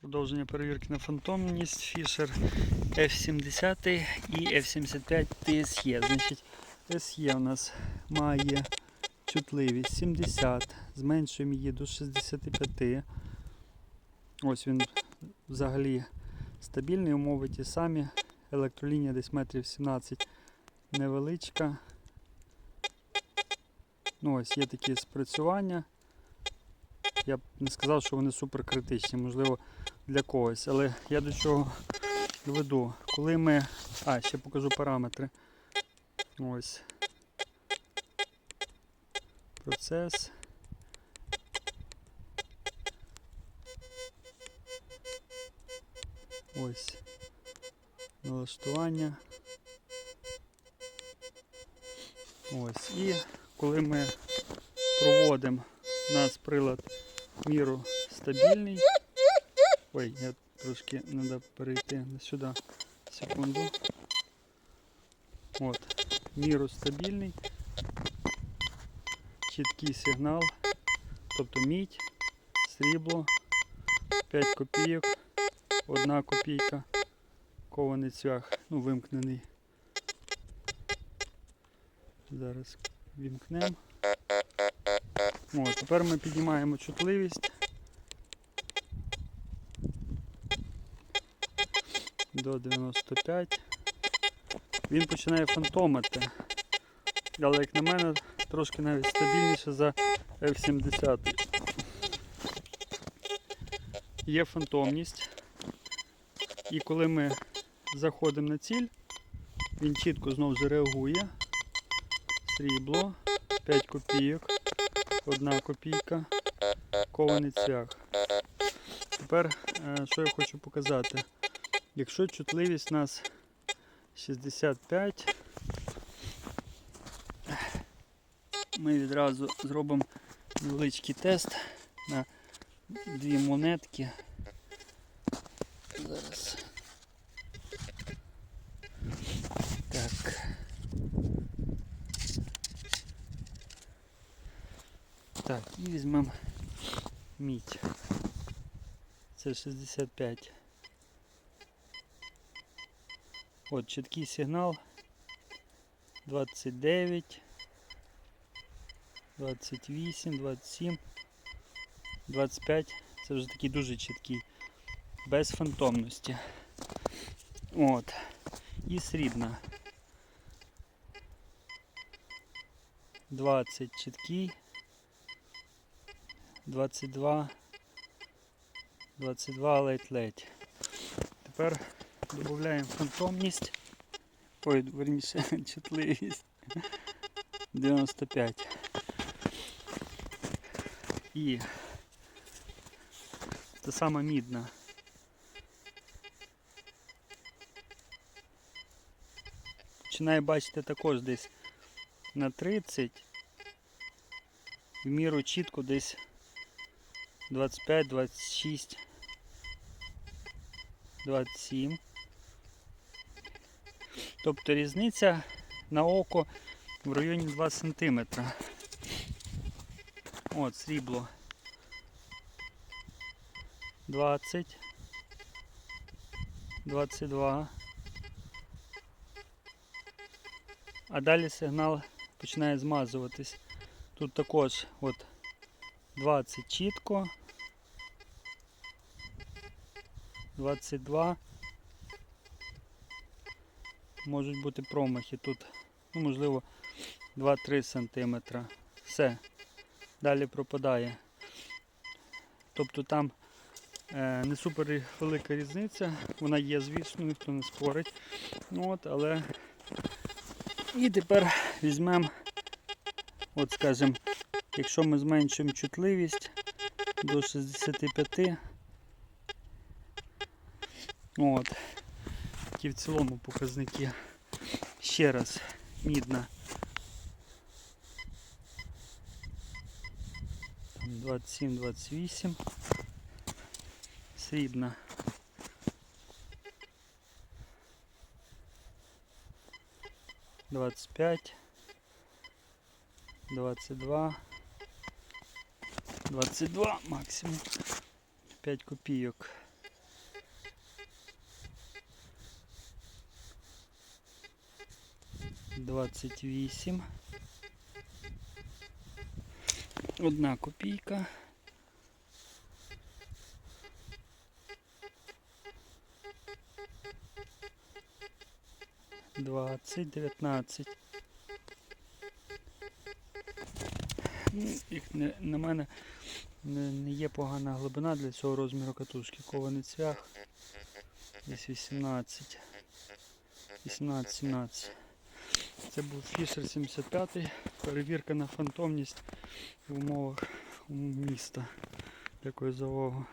Продовження перевірки на фантомність Fisher F70 і F75 TSE. Значить, SE у нас має чутливість 70, зменшуємо її до 65. Ось він взагалі стабільний, умови ті самі. Електролінія десь метрів 17 невеличка. Ну, ось є такі спрацювання. Я б не сказав, що вони суперкритичні, можливо, для когось. Але я до чого веду. Коли ми. А, ще покажу параметри. Ось. Процес. Ось. Налаштування. Ось. І коли ми проводимо нас прилад міру стабільний. Ой, я трошки треба перейти сюди. Секунду. От. Міру стабільний. Чіткий сигнал. Тобто мідь, срібло, 5 копійок, 1 копійка, кований цвях, ну вимкнений. Зараз вімкнемо. О, тепер ми піднімаємо чутливість до 95. Він починає фантомити. Але як на мене, трошки навіть стабільніше за F70. Є фантомність. І коли ми заходимо на ціль, він чітко знову ж реагує. Срібло, 5 копійок. Одна копійка, кований цвях. Тепер, е, що я хочу показати? Якщо чутливість у нас 65, ми відразу зробимо невеличкий тест на дві монетки. Зараз. Так. Так, і візьмемо мідь. Це 65. От чіткий сигнал. 29, 28, 27, 25. Це вже такий дуже чіткий. Без фантомності. От. І срібна. 20 чіткий. 22, 22 ледь-ледь. Тепер додаємо фантомність. Ой, верніше, чутливість. 95. І це сама мідна. Починаю бачити також десь на 30. В міру чітко десь 25, 26, 27. Тобто різниця на око в районі 2 см. От, срібло. 20, 22. А далі сигнал починає змазуватись. Тут також от 20 чітко. 22. Можуть бути промахи тут, ну, можливо, 2-3 см. Все. Далі пропадає. Тобто там е, не супер велика різниця, вона є, звісно, ніхто не спорить. Ну, от, але і тепер візьмемо, от скажімо, якщо ми зменшуємо чутливість до 65. От. Такі в цілому показники. Ще раз, мідна. Там 27-28. Срібна. Двадцять п'ять, 22 максимум 5 копійок. Двадцять вісім. Одна копійка. Двадцять, дев'ятнадцять. Їх ну, не на мене не є погана глибина для цього розміру катушки. Кований цвях. Десь 18. 18-17. Це був Фішер 75. Перевірка на фантомність в умовах міста. Дякую за.